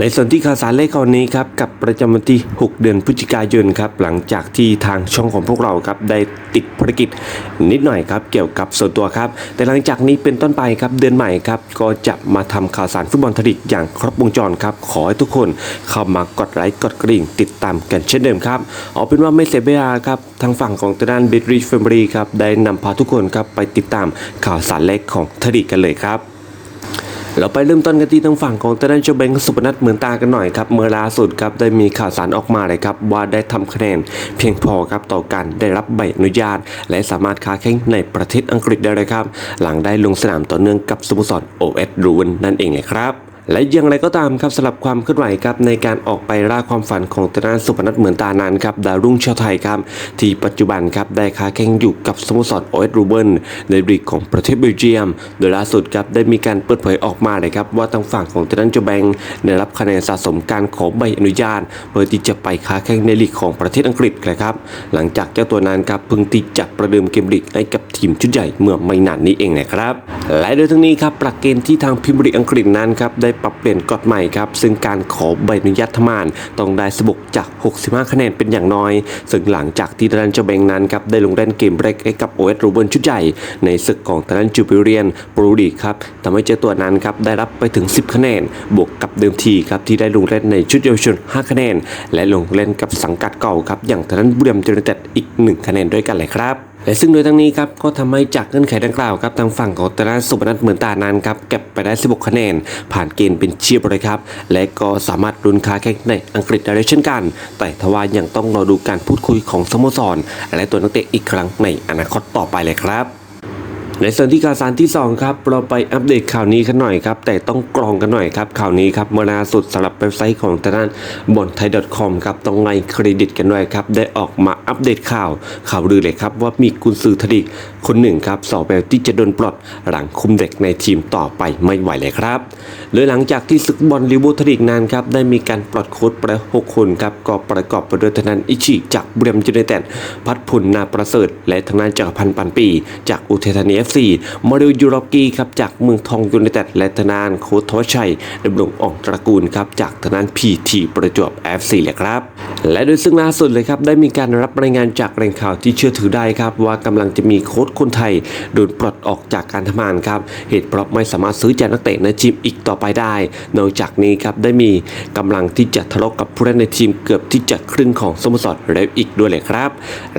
ในส่วนที่ข่าวสารเลขข่าวนี้ครับกับประจำวันที่ 6 เดือนพฤศจิกายนครับหลังจากที่ทางช่องของพวกเราครับได้ติดภารกิจนิดหน่อยครับเกี่ยวกับส่วนตัวครับ แต่หลังจากนี้เป็นต้นไปครับเดือนใหม่ครับก็จะมาทำข่าวสารฟุตบอลทยลีกอย่างครบวงจรครับขอให้ทุกคนเข้ามากดไลค์กดกริ่ง ติดตามกันเช่นเดิมครับเอาเป็นว่าไม่เสียเวลาครับทางฝั่งของทางด้านเบดรีแฟมิลี่ครับได้นำพาทุกคนครับไปติดตามข่าวสารเลขของทยลีกกันเลยครับ เราไปเริ่มต้นกันที่ทางฝั่งของเตะนันเจาเบงสุพนัทเหมือนตากันหน่อยครับ เมื่อล่าสุดครับได้มีข่าวสารออกมาเลยครับว่าได้ทำคะแนนเพียงพอครับต่อการได้รับใบอนุญาต และสามารถค้าแข่งในประเทศอังกฤษได้เลยครับ หลังได้ลงสนามต่อเนื่องกับสโมสรโอเอสรูนนั่นเองเลยครับ และอย่างไรก็ตามครับสำหรับความเคลื่อนไหวครับในการออกไปล่าความฝันของตนานสุพนัทเหมือนตานันครับดาวรุ่งชาวไทยครับที่ปัจจุบันครับได้ค้าแข่งอยู่กับสโมสรโอเอสรูเบนในลีกของประเทศเบลเยียม โดยล่าสุดครับได้มีการเปิดเผยออกมาเลยครับว่าทางฝั่งของตนานโจแบงได้รับคะแนนสะสมการขอใบอนุญาต เพื่อที่จะไปค้าแข่งในลีกของประเทศอังกฤษนะครับหลังจากเจ้าตัวนั้นครับเพิ่งติดจับประเดิมเกมลีกให้กับทีมชุดใหญ่เมื่อไม่นานนี้เองนะครับและโดยทั้งนี้ครับหลักเกณฑ์ที่ทางพิมพ์ลีกอังกฤษนั้นครับได้ปรับเปลี่ยนกฎใหม่ครับ ซึ่งการขอใบอนุญาตทำานต้องได้สบุกจาก 65 คะแนนเป็นอย่างน้อย ซึ่งหลังจากที่ทางด้านเจ้าแบงนั้นครับได้ลงเล่นเกมแรกให้กับโอเอสรูเบนชุดใหญ่ ในศึกของทางด้นจูบิเรียนโปรลีครับทำให้เจ้าตัวนั้นครับได้รับไปถึง 10 คะแนน บวกกับเดิมทีครับที่ได้ลงเล่นในชุดเยาวชน 5 คะแนน และลงเล่นกับสังกัดเก่าครับอย่างทางด้นบุรีรัมย์ยูไนเต็ดอีก 1 คะแนนด้วยกันเลยครับ และซึ่งโดยทั้งนี้ครับก็ทำให้จากเงื่อนไขดังกล่าวครับทางฝั่งของตนาสุพนัทเหมือนตานั้นครับเก็บไปได้ 16 คะแนน ผ่านเกณฑ์เป็นเชียบเลยครับ และก็สามารถรุนค้าแข่งในอังกฤษได้เช่นกัน แต่ทว่ายังต้องรอดูการพูดคุยของสโมสร และตัวนักเตะอีกครั้งในอนาคตต่อไปเลยครับ ในส่วนที่ข่าวสารที่ 2 ครับ เราไปอัปเดตข่าวนี้กันหน่อยครับ แต่ต้องกรองกันหน่อยครับ ข่าวนี้ครับเมื่อล่าสุดสำหรับเว็บไซต์ของทางด้านบอลไทย .com ครับต้องไงเครดิตกันด้วยครับ ได้ออกมาอัปเดตข่าว ข่าวลือเลยครับ ว่ามีกุนซือทดิกคนหนึ่งครับสอบแบบที่จะโดนปลดหลังคุมเด็กในทีมต่อไปไม่ไหวเลยครับโดยหลังจากที่ศึกบอลลิเวอร์ทดิกนั้นครับได้มีการปลดโค้ชไปหกคนครับก็ประกอบไปด้วยทางด้านอิชิจากเบรมย์ยูไนเต็ดพัดพลนาประเสริฐ และทางด้านจักรพันธ์ปันปี จากอุเทัยธานี FC มาริโอยูโรกีครับจากเมืองทองยูไนเต็ดและธนานโค้ชทวชัยดำรงอ่องตระกูลครับจากธนานพีทีประจวบ FC เลยครับ และโดยซึ่งล่าสุดเลยครับได้มีการรับรายงานจากแหล่งข่าวที่เชื่อถือได้ครับ ว่ากำลังจะมีโค้ชคนไทยโดนปลดออกจากการทำงานครับ เหตุเพราะไม่สามารถซื้อใจนักเตะในทีมอีกต่อไปได้ นอกจากนี้ครับได้มีกำลังที่จะทะเลาะกับผู้เล่นในทีมเกือบที่จะครึ่งของสโมสรแล้วอีกด้วยเลยครับ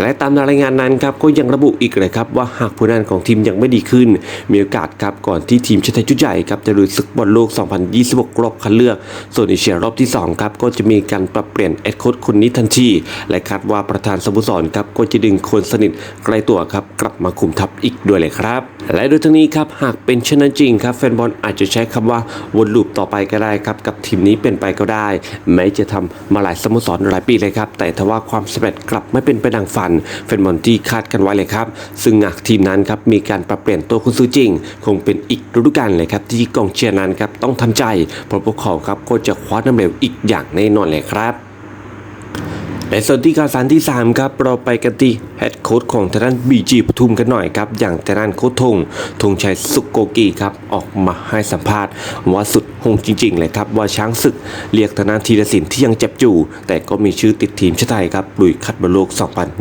และตามรายงานนั้นครับก็ยังระบุอีกเลยครับว่าหากผลงานของทีมยังไม่ดีขึ้น มีโอกาสครับก่อนที่ทีมชาติไทยชุดใหญ่ครับจะลุยศึกบอลโลก 2026 รอบคัดเลือกส่วนเอเชียรอบที่2ครับก็จะมีการปรับเปลี่ยนเอ็ดโค้ชคนนี้ทันทีและคาดว่าประธานสโมสรครับก็จะดึงคนสนิทใกล้ตัวครับกลับมาคุมทัพอีกด้วยเลยครับ และโดยทั้งนี้ครับหากเป็นเช่นนั้นจริงครับแฟนบอลอาจจะใช้คำว่าวนลูปต่อไปก็ได้ครับกับทีมนี้เป็นไปก็ได้ แม้จะทำมาหลายสโมสรหลายปีเลยครับแต่ทว่าความสำเร็จกลับไม่เป็นไปดังฝันแฟนบอลที่คาดกันไว้เลยครับ ซึ่งหากทีมนั้นครับมีการปรับเปลี่ยนตัวคุณซื้อจริง คงเป็นอีกฤดูกาลเลยครับที่กองเชียร์นั้นครับต้องทำใจเพราะพวกเขาครับก็จะคว้าน้ำเหลวอีกอย่างแน่นอนเลยครับ และส่วนที่ข่าวสารที่ 3 ครับ เราไปกันที่เฮดโค้ชของทางด้านบีจีปทุมกันหน่อยครับ อย่างทางด้านโค้ชธงธงชัยสุกโกกีครับ ออกมาให้สัมภาษณ์ว่าสุดหงจริง ๆ เลยครับ ว่าช้างศึกเรียกทางด้านธีรศิลป์ที่ยังเจ็บอยู่ แต่ก็มีชื่อติดทีมชาติไทยครับลุยคัดบอลโลก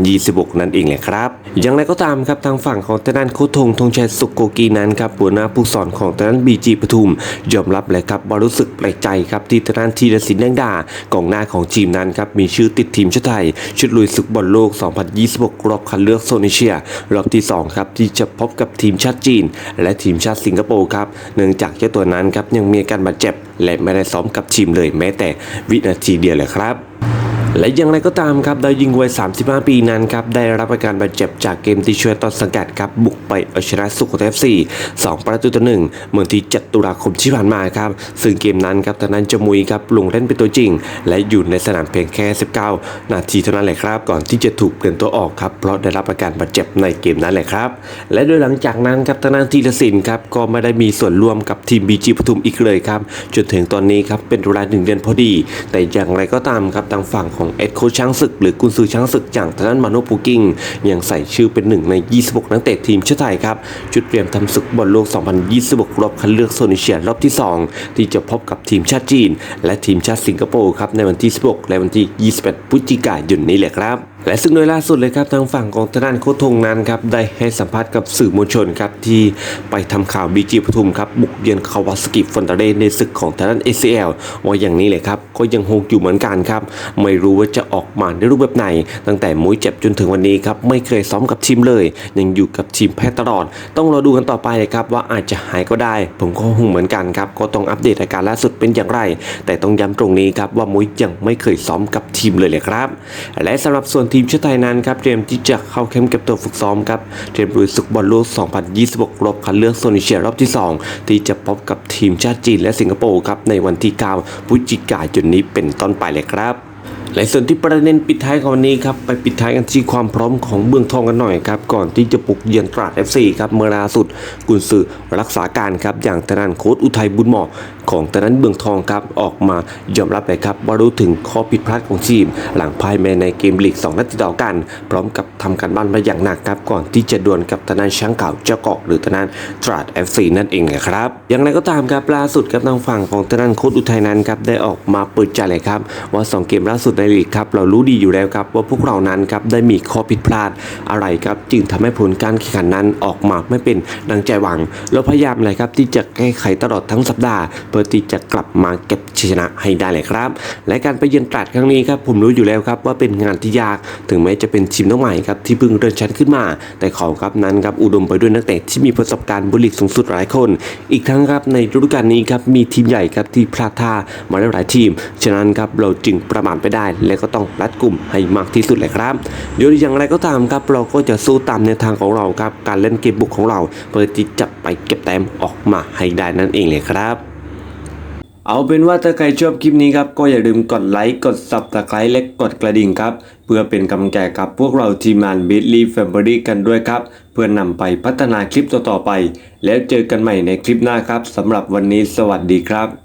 2026 นั่นเองแหละครับ อย่างไรก็ตามครับทางฝั่งของทางด้านโค้ชธงธงชัยสุกโกกีนั้นครับหัวหน้าผู้สอนของทางด้านบีจีปทุม ยอมรับเลยครับว่ารู้สึกแปลกใจครับที่ทางด้านธีรศิลป์แดงดากองหน้าของทีมนั้นครับมีชื่อติดทีมชาติไทย ชุดลุยศึกบอลโลก 2026 รอบคัดเลือกโซนเอเชีย รอบที่ 2 ครับ ที่จะพบกับทีมชาติจีน และทีมชาติสิงคโปร์ครับ เนื่องจากเจ้าตัวนั้นครับยังมีอาการบาดเจ็บ และไม่ได้ซ้อมกับทีมเลยแม้แต่วินาทีเดียวเลยครับ และอย่างไรก็ตามครับดาวยิงวัย 35 ปีนั้นครับได้รับอาการบาดเจ็บจากเกมที่ช่วยต้นสังกัดครับบุกไปเอาชนะสุโขทัยเอฟซี2ประตูต่อหนึ่งเมื่อที่ 7 ตุลาคมที่ผ่านมาครับซึ่งเกมนั้นครับทางนั้นจมุยครับลงเล่นเป็นตัวจริง และอยู่ในสนามเพียงแค่ 19 นาทีเท่านั้นแหละครับ ก่อนที่จะถูกเปลี่ยนตัวออกครับเพราะได้รับอาการบาดเจ็บในเกมนั้นแหละครับ และโดยหลังจากนั้นครับทางด้นธีรศิลป์ครับก็ไม่ได้มีส่วนร่วมกับทีมบีจีปทุมอีกเลยครับจนถึงตอนนี้ครับเป็นเวลาหนึ่งเดือนพอดี แต่อย่างไรก็ตามครับทางฝั่งของเอ็ดโคช้างศึก หรือกุนซือช้างศึกอย่างทางด้านมาโนปูกิ้งยังใส่ชื่อเป็นหนึ่งใน 26 นักเตะทีมชาติไทยครับจุดเตรียมทำศึกบอลโลก 2026 รอบคัดเลือกโซนเอเชียรอบที่ 2 ที่จะพบกับทีมชาติจีน และทีมชาติสิงคโปร์ครับในวันที่ 16 และวันที่ 21 พฤศจิกายนนี้แหละครับ และซึ่งโดยล่าสุดเลยครับทางฝั่งของทางด้านโคทงนั้นครับได้ให้สัมภาษณ์กับสื่อมวลชนครับที่ไปทำข่าวบีจีปทุมครับบุกเยือนคาวาสกิฟอนตาเรในศึกของทางด้าน ACL ว่าอย่างนี้เลยครับก็ยังคงอยู่เหมือนกันครับไม่รู้ว่าจะออกมาในรูปแบบไหน ตั้งแต่มุ้ยเจ็บจนถึงวันนี้ครับไม่เคยซ้อมกับทีมเลย ยังอยู่กับทีมแพทย์ตลอด ต้องรอดูกันต่อไปเลยครับว่าอาจจะหายก็ได้ ผมก็คงเหมือนกันครับก็ต้องอัปเดตอาการล่าสุดเป็นอย่างไร แต่ต้องย้ำตรงนี้ครับว่ามุ้ยยังไม่เคยซ้อมกับทีมเลยเลยครับ และสำหรับส่วนทีมชาติไทยนั้นครับเตรียมที่จะเข้าเข้มเก็บตัวฝึกซ้อมครับเตรียมลุยศึกบอลโลก 2026 รอบคัดเลือกโซนเอเชียรอบที่ 2 ที่จะพบกับทีมชาติจีนและสิงคโปร์ครับในวันที่ 9 พฤศจิกายนนี้เป็นต้นไปเลยครับ และส่วนที่ประเด็นปิดท้ายของวันนี้ครับไปปิดท้ายกันที่ความพร้อมของเบื้องทองกันหน่อยครับก่อนที่จะปลุกเยือนตราด FC ครับเมื่อล่าสุดกุนซือรักษาการครับอย่างทางด้านโค้ชอุทัยบุญเหมาะของทางด้านเบื้องทองครับออกมายอมรับเลยครับว่ารู้ถึงข้อผิดพลาดของทีม หลังพ่ายแพ้ในเกมลีก2นัดติดต่อกัน พร้อมกับทำการบ้านมาอย่างหนักครับก่อนที่จะดวลกับทางด้านช้างเก่าเจ้าเกาะหรือทางด้านตราด FC นั่นเองนะครับอย่างไรก็ตามครับล่าสุดครับทางฝั่งของทางด้านโค้ชอุทัยนั้นครับได้ออกมาเปิดใจเลยครับว่าสองเกมล่าสุดในลีกครับเรารู้ดีอยู่แล้วครับว่าพวกเรานั้นครับได้มีข้อผิดพลาดอะไรครับจึงทำให้ผลการแข่งขันนั้นออกมาไม่เป็นดังใจหวัง เราพยายามเลยครับที่จะแก้ไขตลอดทั้งสัปดาห์ เพื่อที่จะกลับมาเก็บชนะให้ได้เลยครับ และการไปเยือนตราดครั้งนี้ครับผมรู้อยู่แล้วครับว่าเป็นงานที่ยากถึงแม้จะเป็นทีมน้องใหม่ครับที่เพิ่งเดินชั้นขึ้นมา แต่เขาครับนั้นครับอุดมไปด้วยนักเตะที่มีประสบการณ์บุลีกสูงสุดหลายคน อีกทั้งครับในฤดูกาลนี้ครับมีทีมใหญ่ครับที่พลาดท่ามาแล้วหลายทีม ฉะนั้นครับเราจึงประมาทไปได้และก็ต้องรัดกลุ่มให้มากที่สุดเลยครับโดยอย่างไรก็ตามครับเราก็จะสู้ตามแนวทางของเราครับการเล่นเกมบุกของเราเพื่อที่จะไปเก็บแต้มออกมาให้ได้นั่นเองเลยครับเอาเป็นว่าถ้าใครชอบคลิปนี้ครับ ก็อย่าลืมกดไลค์ กด subscribe และกดกระดิ่งครับ เพื่อเป็นกำลังใจกับพวกเราทีมงาน b i t l y Family กันด้วยครับ เพื่อนำไปพัฒนาคลิปต่อๆไป แล้วเจอกันใหม่ในคลิปหน้าครับสำหรับวันนี้สวัสดีครับ